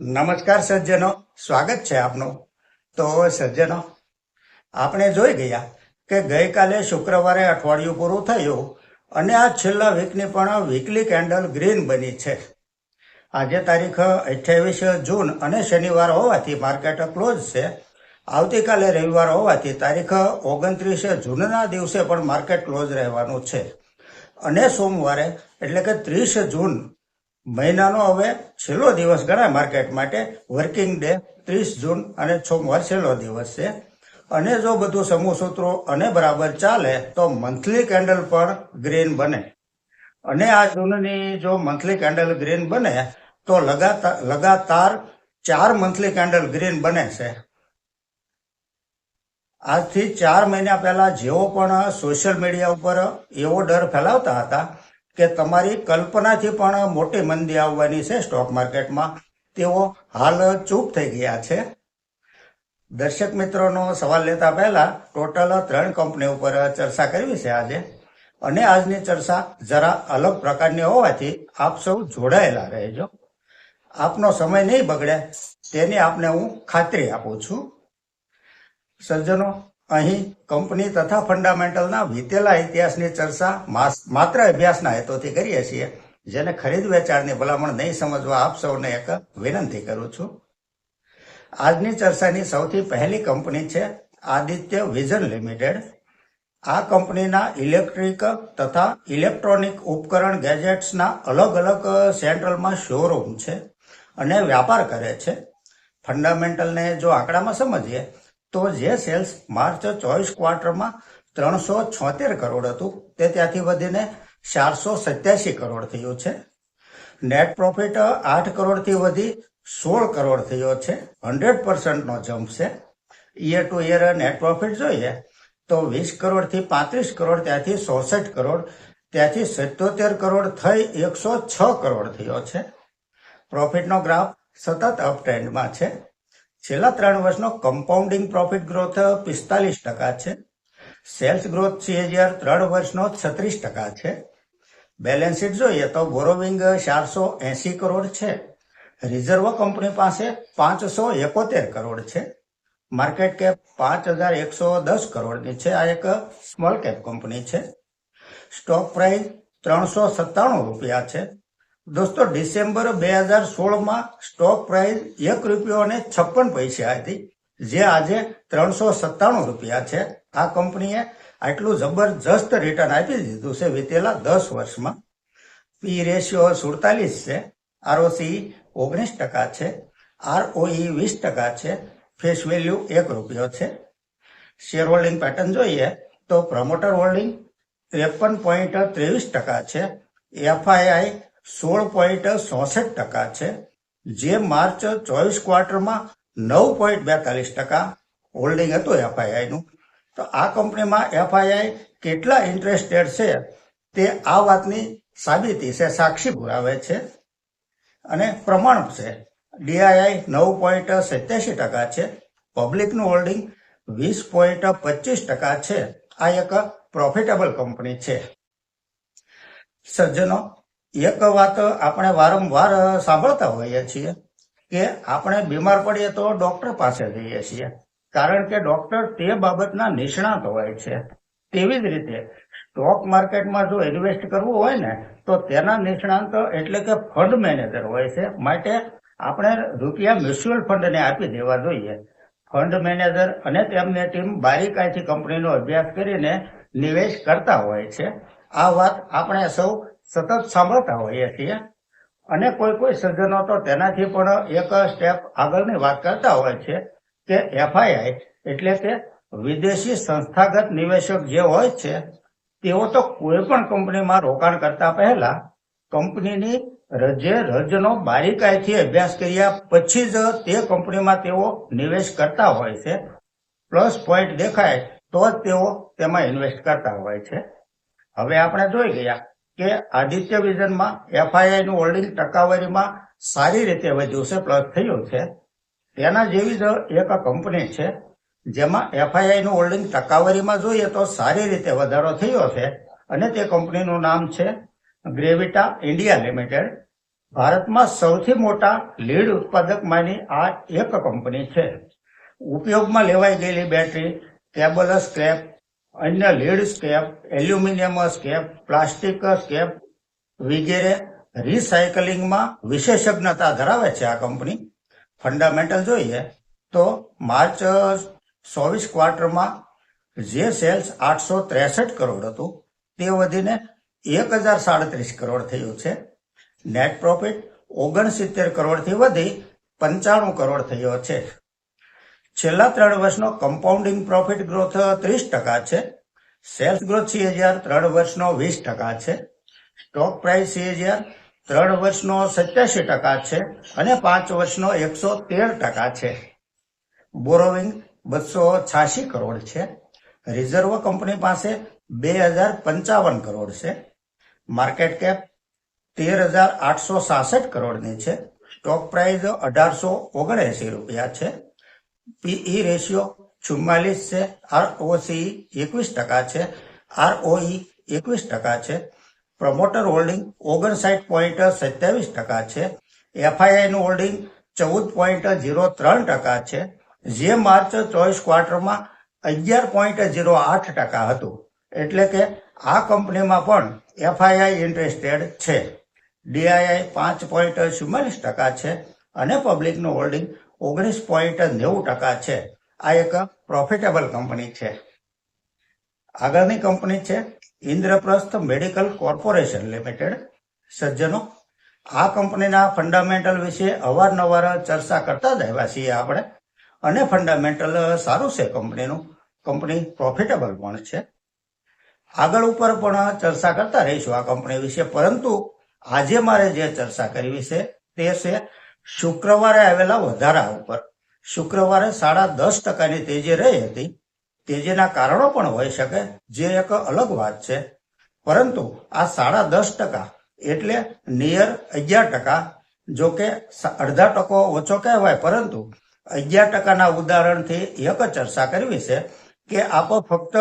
નમસ્કાર સજ્જનો, સ્વાગત છે આપનું. તો સજ્જનો, આપણે જોઈ ગયા કે ગઈકાલે શુક્રવારે અઠવાડિયું પૂરું થયું અને આ છેલ્લા વીકની પણ વીકલી કેન્ડલ ગ્રીન બની છે. આજે તારીખ અઠ્યાવીસ જૂન અને શનિવાર હોવાથી માર્કેટ ક્લોઝ છે. આવતીકાલે રવિવાર હોવાથી તારીખ ઓગણત્રીસ જૂનના દિવસે પણ માર્કેટ ક્લોઝ રહેવાનું છે. અને સોમવારે, એટલે કે ત્રીસ જૂન મહિનાનો હવે છેલ્લો દિવસ ગણાય માર્કેટ માટે. વર્કિંગ ડે ત્રીસ જૂન અને સોમવાર છેલ્લો દિવસ છે. અને જો બધું સમૂહ સૂત્રો અને બરાબર ચાલે, તો મંથલી કેન્ડલ પણ ગ્રીન બને. અને આ જૂનની જો મંથલી કેન્ડલ ગ્રીન બને, તો લગાતાર લગાતાર ચાર મંથલી કેન્ડલ ગ્રીન બને છે. આજથી ચાર મહિના પહેલા જેઓ પણ સોશિયલ મીડિયા ઉપર એવો ડર ફેલાવતા હતા કે તમારી કલ્પનાથી પણ મોટી મંદી આવવાની છે સ્ટોક માર્કેટમાં તેઓ હાલ ચૂપ થઈ ગયા છે. દર્શક મિત્રોનો સવાલ લેતા પહેલા ટોટલ ત્રણ કંપની ઉપર ચર્ચા કરવી છે આજે. અને આજની ચર્ચા જરા અલગ પ્રકારની હોવાથી આપ સૌ જોડાયેલા રહેજો. આપનો સમય નહીં બગડે તેની આપને હું ખાતરી આપું છું. સજ્જનો અહીં કંપની તથા ફંડામેન્ટલના વીતેલા ઇતિહાસની ચર્ચા માત્ર અભ્યાસના હેતુથી કરીએ છીએ, જેને ખરીદ વેચાણની ભલામણ નહીં સમજવા આપ સૌને એક વિનંતી કરું છું. આજની ચર્ચાની સૌથી પહેલી કંપની છે આદિત્ય વિઝન લિમિટેડ. આ કંપનીના ઇલેક્ટ્રિક તથા ઇલેક્ટ્રોનિક ઉપકરણ ગેજેટ્સના અલગ અલગ સેન્ટ્રલમાં શોરૂમ છે અને વ્યાપાર કરે છે. ફંડામેન્ટલને જો આંકડામાં સમજીએ તો જે સેલ્સ માર્ચ ચોવીસ ક્વાર્ટરમાં ત્રણસો છોતેર કરોડ હતું, તે ત્યાંથી વધીને ચારસો સત્યાસી કરોડ થયું છે. નેટ પ્રોફિટ આઠ કરોડથી વધી સોળ કરોડ થયો છે. હંડ્રેડ પર્સન્ટનો જમ્પ છે. Year to year net profit જોઈએ તો વીસ કરોડથી પાંત્રીસ કરોડ, ત્યાંથી ચોસઠ કરોડ, ત્યાંથી સત્યોતેર કરોડ થઈ એકસો છ કરોડ થયો છે. પ્રોફિટનો ગ્રાફ સતત અપ ટ્રેન્ડમાં છે. છેલ્લા ત્રણ વર્ષનો કમ્પાઉન્ડિંગ પ્રોફિટ ગ્રોથ પિસ્તાલીસ ટકા છે. સેલ્સ ગ્રોથ સીએજીઆર ત્રણ વર્ષનો છત્રીસ ટકા છે. બેલેન્સ શીટ જોઈએ તો બોરોવિંગ ચારસો એસી કરોડ છે. રિઝર્વ કંપની પાસે પાંચસો એકોતેર કરોડ છે. માર્કેટ કેપ પાંચ હજાર એકસો દસ કરોડની છે. આ એક સ્મોલ કેપ કંપની છે. સ્ટોક પ્રાઇસ ત્રણસો સત્તાણું રૂપિયા છે. દોસ્તો, ડિસેમ્બર બે હજાર સોળમાં સ્ટોક પ્રાઇસ એક રૂપિયો અને છપ્પન પૈસા હતી, જે આજે ત્રણસો સત્તાણું રૂપિયા છે. આ કંપનીએ આટલું જબરજસ્ત રિટર્ન આપી દીધું છે વીતેલા દસ વર્ષમાં. પી રેશિયો સુડતાલીસ છે આરઓસી ઓગણીસ ટકા છે આરઓઈ વીસ ટકા છે ફેસ વેલ્યુ એક રૂપિયો છે. શેર હોલ્ડિંગ પેટર્ન જોઈએ તો પ્રમોટર હોલ્ડિંગ ત્રેપન પોઈન્ટ ત્રેવીસ ટકા છે એફઆઈઆઈ સોળ પોઈન્ટ ચોસઠ ટકા છે, જે માર્ચ ચોવીસ ક્વાર્ટરમાં નવ પોઈન્ટ બેતાલીસ ટકા હોલ્ડિંગ હતું એફઆઈઆઈનું. તો આ કંપનીમાં એફઆઈઆઈ કેટલા ઇન્ટરેસ્ટેડ છે તે આ વાતની સાબિતી છે, સાક્ષી પુરાવે છે. અને પ્રમાણ છે, ડીઆઈઆઈ નવ પોઈન્ટ સત્યાસી ટકા છે, પબ્લિકનું હોલ્ડિંગ વીસ પોઈન્ટ પચીસ ટકા છે. આ એક પ્રોફિટેબલ કંપની છે. સજ્જનો એક વાત આપણે વારંવાર સાંભળતા હોઈએ છીએ કે આપણે બીમાર પડીએ તો ડોક્ટર પાસે જઈએ છીએ. કારણ કે ડોક્ટર તે બાબતના નિષ્ણાત હોય છે. તેવી જ રીતે સ્ટોક માર્કેટમાં જો ઇન્વેસ્ટ કરવું હોય ને, તો તેના નિષ્ણાંત એટલે કે ફંડ મેનેજર હોય છે. માટે આપણે રૂપિયા મ્યુચ્યુઅલ ફંડને આપી દેવા જોઈએ. ફંડ મેનેજર અને તેમની ટીમ બારીકાઈથી કંપનીનો અભ્યાસ કરીને નિવેશ કરતા હોય છે. આ વાત આપણે સૌ સતત સાંભળતા હોઈએ છીએ. અને કોઈ કોઈ સજ્જનો તો તેનાથી પણ એક સ્ટેપ આગળની વાત કરતા હોય છે કે એફઆઈઆઈ એટલે કે વિદેશી સંસ્થાગત નિવેશક જે હોય છે, તેઓ તો કોઈ પણ કંપનીમાં રોકાણ કરતા પહેલા કંપનીની રજે રજનો બારીકાઈથી અભ્યાસ કર્યા પછી જ તે કંપનીમાં તેઓ નિવેશ કરતા હોય છે. પ્લસ પોઈન્ટ દેખાય તો જ તેઓ તેમાં ઇન્વેસ્ટ કરતા હોય છે. હવે આપણે જોઈ ગયા કે આદિત્ય વિઝનમાં એફઆઈઆઈ નું હોલ્ડિંગ ટકાવારીમાં સારી રીતે વધ્યું છે પ્લસ થયું છે. તેના જેવી જ એક કંપની છે, જેમાં એફઆઈઆઈ નું હોલ્ડિંગ ટકાવારીમાં જોઈએ તો સારી રીતે વધારો થયો છે અને તે કંપનીનું નામ છે ગ્રેવિટા ઇન્ડિયા લિમિટેડ. ભારતમાં સૌથી મોટા લીડ ઉત્પાદકમાંની આ એક કંપની છે. ઉપયોગમાં લેવાઈ ગયેલી બેટરી, કેબલ, સ્ક્રેપ અન્ય lead scrap aluminium scrap plastic scrap વગેરે રિસાયકલિંગમાં વિશેષજ્ઞતા ધરાવે છે આ કંપની. ફંડામેન્ટલ જોઈએ તો માર્ચ ચોવીસ ક્વાર્ટરમાં જે સેલ્સ આઠસો ત્રેસઠ કરોડ હતું, તે વધીને એક હજાર સાડત્રીસ કરોડ થયું છે. નેટ પ્રોફિટ ઓગણસિત્તેર કરોડથી વધી પંચાણું કરોડ થયો છે. છેલ્લા ત્રણ વર્ષનો કમ્પાઉન્ડિંગ પ્રોફિટ ગ્રોથ ત્રીસ ટકા છે. સેલ્સ ગ્રોથ સીએજીઆર ત્રણ વર્ષનો વીસ ટકા છે. સ્ટોક પ્રાઇસ સીએજીઆર ત્રણ વર્ષનો સત્યાસી ટકા છે અને પાંચ વર્ષનો એકસો તેર ટકા છે. બોરોવિંગ બસો છ્યાસી કરોડ છે. રિઝર્વ કંપની પાસે બે હજાર પંચાવન કરોડ છે. માર્કેટ કેપ તેર હજાર આઠસો સાસઠ કરોડની છે. સ્ટોક પ્રાઇસ અઢારસો ઓગણએસી રૂપિયા છે. પીઈ રેશિયો ચુમ્માલીસ છે. આરઓસી એકવીસ ટકા છે. આરઓઈ એકવીસ ટકા છે. પ્રમોટર હોલ્ડિંગ ઓગણસાઠ પોઈન્ટ સત્યાવીસ ટકા છે. એફઆઈઆઈનું હોલ્ડિંગ ચૌદ પોઈન્ટ ઝીરો ત્રણ ટકા છે. જે માર્ચ ચોવીસ ક્વાર્ટરમાં અગિયાર પોઈન્ટ ઝીરો આઠ ટકા હતું. એટલે કે આ કંપનીમાં પણ એફઆઈઆઈ ઇન્ટરેસ્ટેડ છે. ડીઆઈઆઈ પાંચ પોઈન્ટ ચુમ્માલીસ ટકા છે. અને પબ્લિકનું હોલ્ડિંગ ઓગણીસ પોઈન્ટ નેવું ટકા છે. આ એક પ્રોફિટેબલ કંપની છે. આગળની કંપની છે ઇન્દ્રપ્રસ્થ મેડિકલ કોર્પોરેશન લિમિટેડ. સજ્જનો, આ કંપનીના ફંડામેન્ટલ વિશે અવારનવાર ચર્ચા કરતા જ આવ્યા છીએ આપણે. અને ફંડામેન્ટલ સારું છે કંપનીનું. કંપની પ્રોફિટેબલ પણ છે. આગળ ઉપર પણ ચર્ચા કરતા રહીશું આ કંપની વિશે. પરંતુ આજે મારે જે ચર્ચા કરવી છે તે છે શુક્રવારે આવેલા વધારા ઉપર. શુક્રવારે સાડા દસ ટકાની તેજી રહી હતી. તેજીના કારણો પણ હોઈ શકે, જે એક અલગ વાત છે. પરંતુ આ સાડા દસ ટકા એટલે નિયર અગિયાર ટકા, જો કે અડધા ટકો ઓછો કહેવાય. પરંતુ અગિયાર ટકાના ઉદાહરણથી એક ચર્ચા કરવી છે કે આપો ફક્ત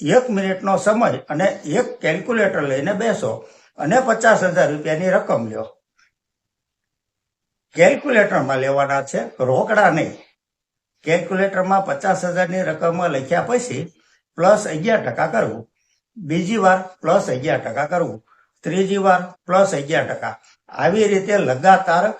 એક મિનિટનો સમય અને એક કેલ્ક્યુલેટર લઈને બેસો અને પચાસ હજાર રૂપિયાની રકમ લ્યો. કેલ્ક્યુલેટરમાં લેવાના છે, રોકડા નહીં. કેલ્ક્યુલેટરમાં પચાસ હજારની રકમ લખ્યા પછી પ્લસ અગિયાર ટકા કરવું. બીજી વાર પ્લસ અગિયાર ટકા કરવું. ત્રીજી વાર પ્લસ અગિયાર ટકા. આવી રીતે લગાતાર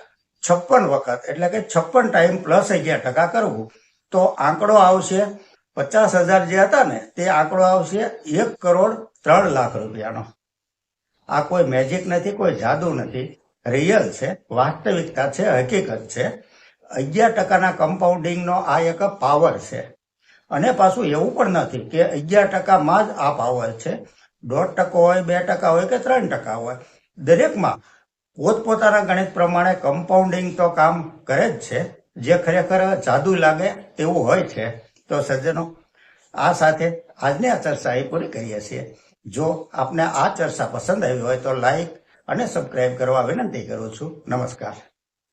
છપ્પન વખત, એટલે કે છપ્પન ટાઈમ પ્લસ અગિયાર ટકા કરવું. તો આંકડો આવશે પચાસ હજાર જે હતા ને, તે આંકડો આવશે એક કરોડ ત્રણ લાખ રૂપિયાનો. આ કોઈ મેજિક નથી, કોઈ જાદુ નથી. રિયલ છે, વાસ્તવિકતા છે, હકીકત છે. અગિયાર ટકાના કમ્પાઉન્ડિંગનો આ એક પાવર છે. અને પાછું એવું પણ નથી કે અગિયાર ટકામાં જ આ પાવર છે. દોઢ ટકો હોય, બે ટકા હોય કે ત્રણ ટકા હોય. દરેકમાં પોતપોતાના ગણિત પ્રમાણે કમ્પાઉન્ડિંગ તો કામ કરે જ છે. જે ખરેખર જાદુ લાગે તેવું હોય છે. તો સજ્જનો, આ સાથે આજની આ ચર્ચા એ પૂરી કરીએ છીએ. જો આપને આ ચર્ચા પસંદ આવી હોય તો લાઈક અને સબસ્ક્રાઇબ કરવા વિનંતી કરું છું. નમસ્કાર.